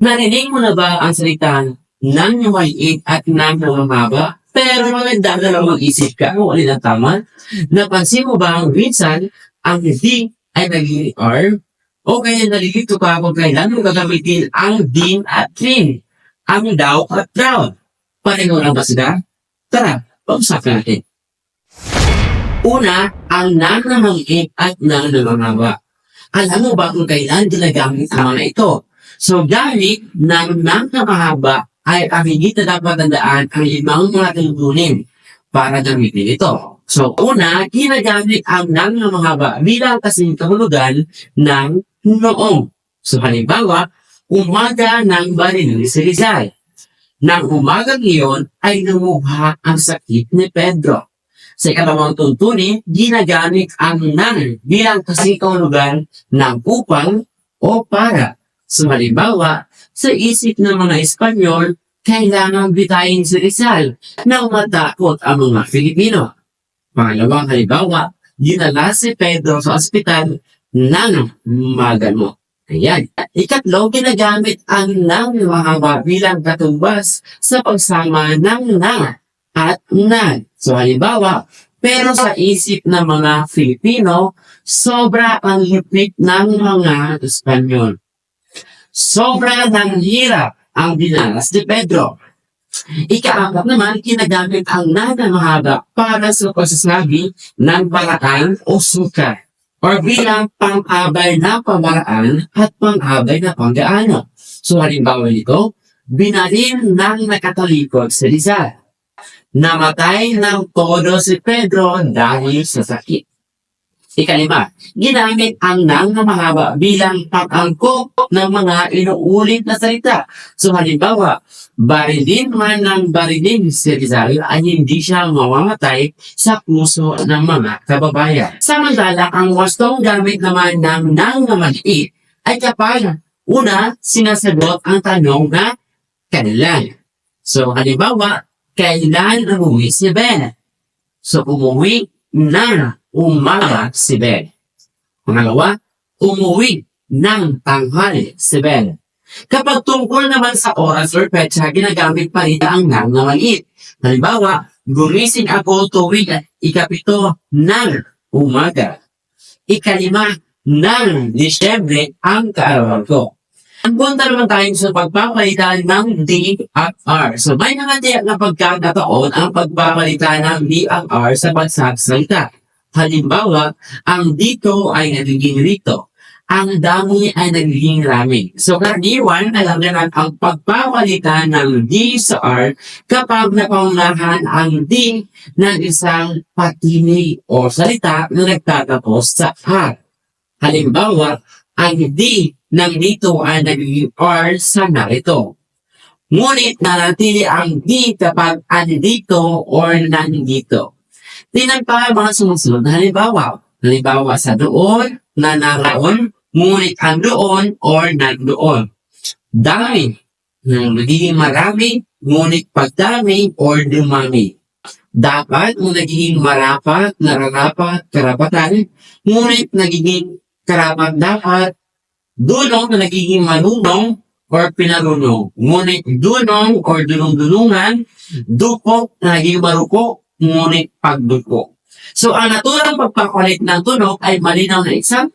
Narinig mo na ba ang salita ng maliit at ng namamaba? Pero maganda na lang mag-isip ka kung alin ang tama. Napansin mo ba ang minsan ang di ay naging R? O kaya nalilito ka kung kailan mo gagamitin ang din at rin, ang daw at daw. Pareho lang ba sila? Tara, pag-usapan natin. Una, ang nang na maliit at nang namamaba. Alam mo ba kung kailan ginagamit ang mga ito? So, gamit ng nang na mahaba ay ang hindi na dapat tandaan ang limang mga tungkulin para gamitin ito. So, una, ginagamit ang nang na mahaba bilang kasing kahulugan ng noong. So, halimbawa, umaga ng baril si Rizal. Nang umagang iyon ay lumuha ang sakit ni Pedro. Sa ikalawang tuntunin, ginagamit ang nang bilang kasikahulugan ng upang o para. So halimbawa, sa isip ng mga Espanyol, kailangan bitayin si Rizal na matakot ang mga Filipino. Pangalawang halimbawa, dinala si Pedro sa ospital ng magano. Ayan. Ikatlo, ginagamit ang nang mahaba bilang katumbas sa pagsama ng nang at nag. So halimbawa, pero sa isip ng mga Filipino, sobra ang hipit ng mga Espanyol. Sobra ng hirap ang dinanas ni Pedro. Ikaapat naman, ginagamit ang nada mahaba para sa pagsasabi ng paraan o sukat or bilang pang-abay na pamaraan at pang-abay na panggaano. So halimbawa nito, binalin ng nakatalikod si Rizal. Namatay ng todo si Pedro dahil sa sakit. Ikalima, ginamit ang nang na mahaba bilang pag-angkop ng mga inuulit na salita. So halimbawa, barilin man ng barilin si Rizal ay hindi siya mamamatay sa puso ng mga kababayan. Samantala, ang wastong gamit naman ng nang na maliit ay kapag una, sinasagot ang tanong na kailan. So halimbawa, kailan umuwi si Ben? So umuwi na umaga si Ben. Pangalawa, umuwi ng tanghali si Ben. Kapag tungkol naman sa oras or petsa, ginagamit pa rin ang nang na. Halimbawa, gumising ako tuwing ikapito ng umaga. Ikalima ng Disyembre ang kaarawan ko. Ang punta naman tayo sa pagpapalitan ng D at R. So may mga tiyak na pagkakataon ang pagpapalitan ng D at R sa pagsasalita. Halimbawa, ang dito ay nagiging rito. Ang dami ay nagiging rami. So karaniwan, alam na ang pagpapalitan ng D sa R kapag napaunahan ang D ng isang patinig o salita na nagtatapos sa R. Halimbawa, ang D ng dito ay nagiging R sa narito. Ngunit nanatili ang D kapag andito or nandito. Tingnan pa ang mga sumusunod na halimbawa. Halimbawa sa doon, na naroon, ngunit ang doon or nandoon. Dami, na nagiging marami, ngunit pagdami or dumami. Dapat kung nagiging marapat, nararapat, karapatan, ngunit nagiging karapat dapat, dunong na nagiging manunong or pinarunong. Ngunit dunong or dunong-dunungan, dukok na nagiging maruko, ngunit pagduko. So, ang naturang pagpapalit ng tunog ay malinaw na isang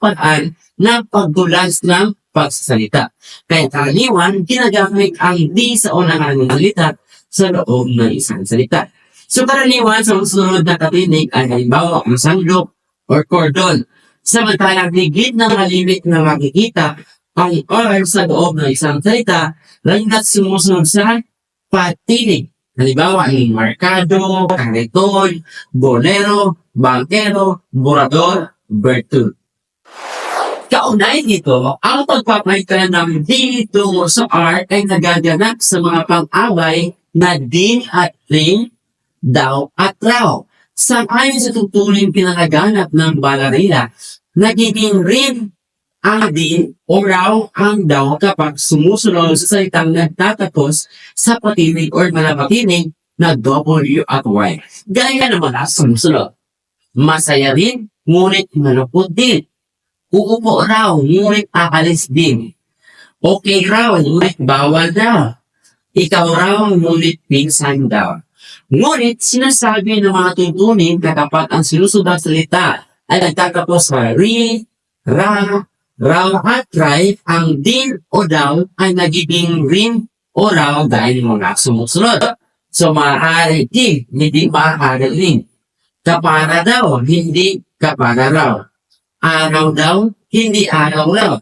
ng pagdulas ng pagsasalita. Kaya karaniwan, ginagamit ang di sa unang ng salita sa loob ng isang salita. So, karaniwan sa susunod na katinig ay halimbawa ang sanglok or cordon. Samantalang higit na malimit na makikita ang R sa loob ng isang salita, lalo na't sumusunod sa patinig. Halimbawa, ang markado, kariton, bolero, bankero, burador, bertul. Kaunay nito, ang pagpapalitan ng D tungo sa R ay nagaganap sa mga pang-away na din at ring, daw at raw. Sang-ayon sa tutuling pinangaganap ng balarina, nagiging rin ang din o raw ang kapag sumusunod sa salitang nagtatapos sa patinig or malapatinig na W at Y. Gaya naman ang sumusunod. Masaya rin, ngunit malupot din. Uupo raw, ngunit aalis din. Okay raw, ngunit bawal daw. Ikaw raw, ngunit pinsan daw. Ngunit sinasabi ng mga tuntunin na kapag ang sinusunod salita ay nagtatapos sa ri, ra, raw at right, ang din o daw ay nagiging rin o raw dahil mga sumusunod. So maaari din, hindi maaari rin. Kapara daw, hindi kapara raw. Araw daw, hindi araw raw.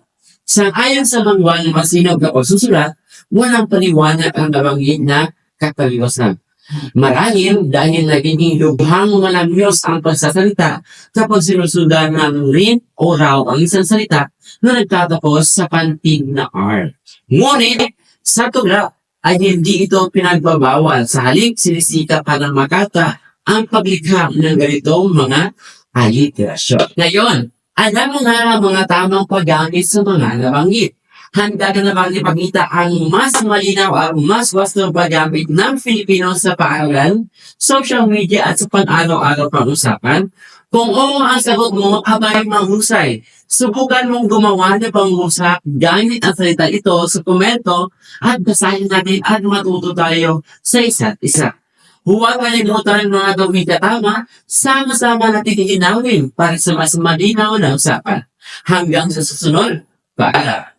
Sang-ayon sa mga masinag na pagsusulat, walang paliwanag ang nabanggit na kataliwasan. Marahil dahil nagiging lubhang malamyos ang pagsasalita kapag sinusundan ng rin o raw ang isang salita na nagtatapos sa pantig na R. Ngunit, sa tula ay hindi ito pinagbabawal. Sa halip, sinisika pa ng makata ang paglikha ng ganitong mga aliterasyon. Ngayon, alam mo na ang mga tamang paggamit sa mga nabanggit. Handa ka na bang ipakita ang mas malinaw at mas wastong paggamit ng Filipino sa paaralan, social media at sa pang-araw-araw pang usapan? Kung oo ang sagot mo, abay mahusay. Subukan mong gumawa ng pangusap gamit ang salita ito sa komento at basahin natin at matuto tayo sa isa't isa. Huwag kalimutan mga gawin katama, sama-sama natin iginawin para sa mas malinaw na usapan. Hanggang sa susunod, paalam.